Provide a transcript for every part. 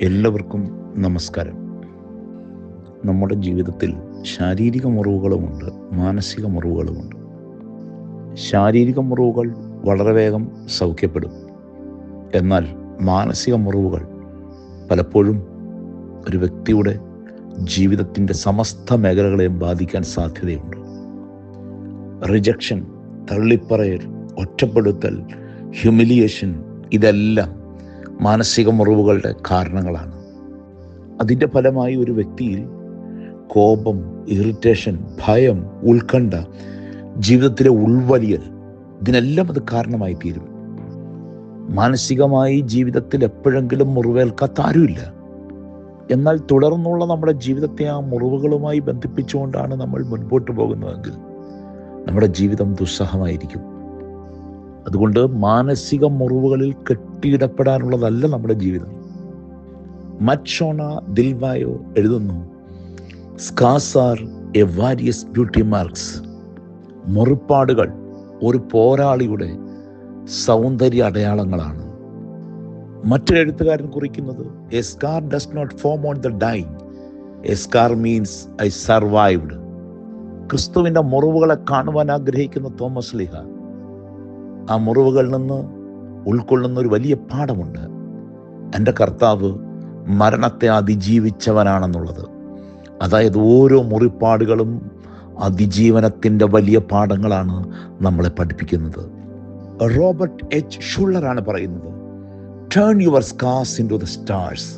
എല്ലാവർക്കും നമസ്കാരം. നമ്മുടെ ജീവിതത്തിൽ ശാരീരിക മുറിവുകളുമുണ്ട് മാനസിക മുറിവുകളുമുണ്ട്. ശാരീരിക മുറിവുകൾ വളരെ വേഗം സൗഖ്യപ്പെടും. എന്നാൽ മാനസിക മുറിവുകൾ പലപ്പോഴും ഒരു വ്യക്തിയുടെ ജീവിതത്തിന്റെ സമസ്ത മേഖലകളെയും ബാധിക്കാൻ സാധ്യതയുണ്ട്. റിജക്ഷൻ തള്ളിപ്പറയൽ ഒറ്റപ്പെടുത്തൽ ഹ്യൂമിലിയേഷൻ ഇതെല്ലാം മാനസിക മുറിവുകളുടെ കാരണങ്ങളാണ്. അതിന്റെ ഫലമായി ഒരു വ്യക്തിയിൽ കോപം ഇറിറ്റേഷൻ ഭയം ഉത്കണ്ഠ ജീവിതത്തിലെ ഉൾവലിയൽ ഇതിനെല്ലാം അത് കാരണമായി തീരും. മാനസികമായി ജീവിതത്തിൽ എപ്പോഴെങ്കിലും മുറിവേൽക്കാത്ത ആരുമില്ല. എന്നാൽ തുടർന്നുള്ള നമ്മുടെ ജീവിതത്തെ ആ മുറിവുകളുമായി ബന്ധിപ്പിച്ചുകൊണ്ടാണ് നമ്മൾ മുൻപോട്ട് പോകുന്നതെങ്കിൽ നമ്മുടെ ജീവിതം ദുസ്സഹമായിരിക്കും. അതുകൊണ്ട് മാനസിക മുറിവുകളിൽ കെട്ടിയിടപ്പെടാനുള്ളതല്ല നമ്മുടെ ജീവിതം. മച്ചോണ ദിൽവായോ എഴുതുന്നു എ വാരിയസ് ബ്യൂട്ടി മാർക്സ്. മുറിപ്പാടുകൾ ഒരു പോരാളിയുടെ സൗന്ദര്യ അടയാളങ്ങളാണ്. മറ്റൊരു എഴുത്തുകാരൻ കുറിക്കുന്നത് a scar does not form on the dying a scar scar means I survived ക്രിസ്തുവിന്റെ മുറിവുകളെ കാണുവാൻ ആഗ്രഹിക്കുന്ന തോമസ് ലിഹ ആ മുറിവുകളിൽ നിന്ന് ഉൾക്കൊള്ളുന്ന ഒരു വലിയ പാഠമുണ്ട്. എന്റെ കർത്താവ് മരണത്തെ അതിജീവിച്ചവനാണെന്നുള്ളത്. അതായത് ഓരോ മുറിപ്പാടുകളും അതിജീവനത്തിന്റെ വലിയ പാഠങ്ങളാണ് നമ്മളെ പഠിപ്പിക്കുന്നത്. Robert H. ഷുള്ളറാണ് പറയുന്നത് turn your scars into the stars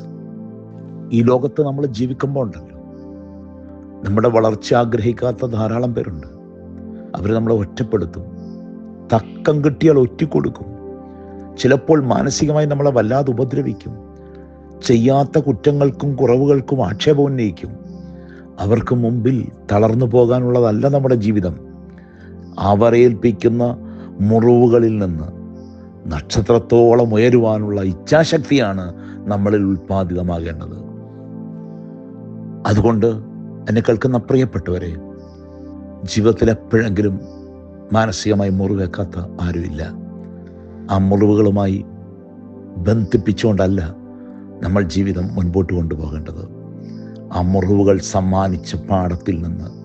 ഈ ലോകത്ത് നമ്മൾ ജീവിക്കുമ്പോൾ ഉണ്ടല്ലോ. നമ്മുടെ വളർച്ച ആഗ്രഹിക്കാത്ത ധാരാളം പേരുണ്ട്. അവർ നമ്മളെ ഒറ്റപ്പെടുത്തും. തക്കം കിട്ടിയാൽ ഒറ്റിക്കൊടുക്കും ചിലപ്പോൾ മാനസികമായി നമ്മളെ വല്ലാതെ ഉപദ്രവിക്കും. ചെയ്യാത്ത കുറ്റങ്ങൾക്കും കുറവുകൾക്കും ആക്ഷേപം ഉന്നയിക്കും. അവർക്ക് മുമ്പിൽ തളർന്നു പോകാനുള്ളതല്ല നമ്മുടെ ജീവിതം. അവരേൽപ്പിക്കുന്ന മുറിവുകളിൽ നിന്ന് നക്ഷത്രത്തോളം ഉയരുവാനുള്ള ഇച്ഛാശക്തിയാണ് നമ്മളിൽ ഉൽപ്പാദിതമാകേണ്ടത്. അതുകൊണ്ട് എന്നെ കേൾക്കുന്ന പ്രിയപ്പെട്ടവരെ ജീവിതത്തിൽ എപ്പോഴെങ്കിലും മാനസികമായി മുറിവേക്കാത്ത ആരുമില്ല. ആ മുറിവുകളുമായി ബന്ധിപ്പിച്ചുകൊണ്ടല്ല നമ്മൾ ജീവിതം മുൻപോട്ട് കൊണ്ടുപോകേണ്ടത്. ആ മുറിവുകൾ സമ്മാനിച്ച പാടത്തിൽ നിന്ന്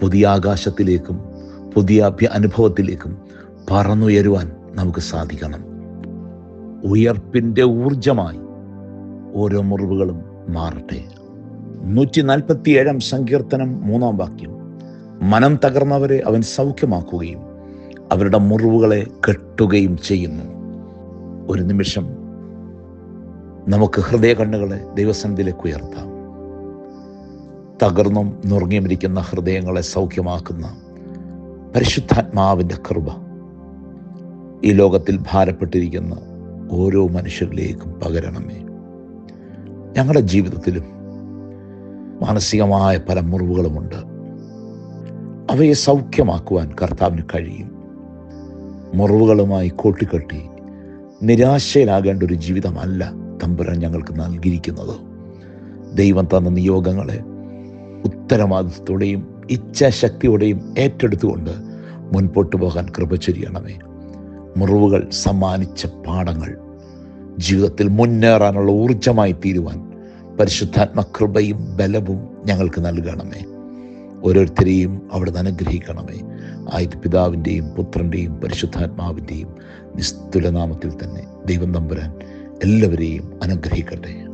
പുതിയ ആകാശത്തിലേക്കും പുതിയ അഭ്യ അനുഭവത്തിലേക്കും പറന്നുയരുവാൻ നമുക്ക് സാധിക്കണം. ഉയർപ്പിന്റെ ഊർജമായി ഓരോ മുറിവുകളും മാറട്ടെ. നൂറ്റി നാൽപ്പത്തി ഏഴാം സങ്കീർത്തനം മൂന്നാം വാക്യം. മനം തകർന്നവരെ അവൻ സൗഖ്യമാക്കുകയും അവരുടെ മുറിവുകളെ കെട്ടുകയും ചെയ്യുന്നു. ഒരു നിമിഷം നമുക്ക് ഹൃദയ കണ്ണുകളെ ദൈവസന്നിധിയിലേക്ക് ഉയർത്താം. തകർന്നും നുറുങ്ങിയിരിക്കുന്ന ഹൃദയങ്ങളെ സൗഖ്യമാക്കുന്ന പരിശുദ്ധാത്മാവിന്റെ കൃപ ഈ ലോകത്തിൽ ഭാരപ്പെട്ടിരിക്കുന്ന ഓരോ മനുഷ്യരിലേക്കും പകരണമേ. ഞങ്ങളുടെ ജീവിതത്തിലും മാനസികമായ പല മുറിവുകളുമുണ്ട്. അവയെ സൗഖ്യമാക്കുവാൻ കർത്താവിന് കഴിയും. മുറിവുകളുമായി കൂട്ടിക്കെട്ടി നിരാശയിലാകേണ്ട ഒരു ജീവിതമല്ല തമ്പുരാൻ ഞങ്ങൾക്ക് നൽകിയിരിക്കുന്നത്. ദൈവം തന്ന നിയോഗങ്ങളെ ഉത്തരവാദിത്വത്തോടെയും ഇച്ഛാശക്തിയോടെയും ഏറ്റെടുത്തുകൊണ്ട് മുൻപോട്ട് പോകാൻ കൃപ ചൊരിയണമേ. മുറിവുകൾ സമ്മാനിച്ച പാഠങ്ങൾ ജീവിതത്തിൽ മുന്നേറാനുള്ള ഊർജമായി തീരുവാൻ പരിശുദ്ധാത്മ കൃപയും ബലവും ഞങ്ങൾക്ക് നൽകണമേ. ഓരോരുത്തരെയും അവിടുന്ന് അനുഗ്രഹിക്കണമേ. ആയത് പിതാവിന്റെയും പുത്രന്റെയും പരിശുദ്ധാത്മാവിന്റെയും നിസ്തുലനാമത്തിൽ തന്നെ ദൈവം നമ്പുരാൻ എല്ലാവരെയും അനുഗ്രഹിക്കട്ടെ.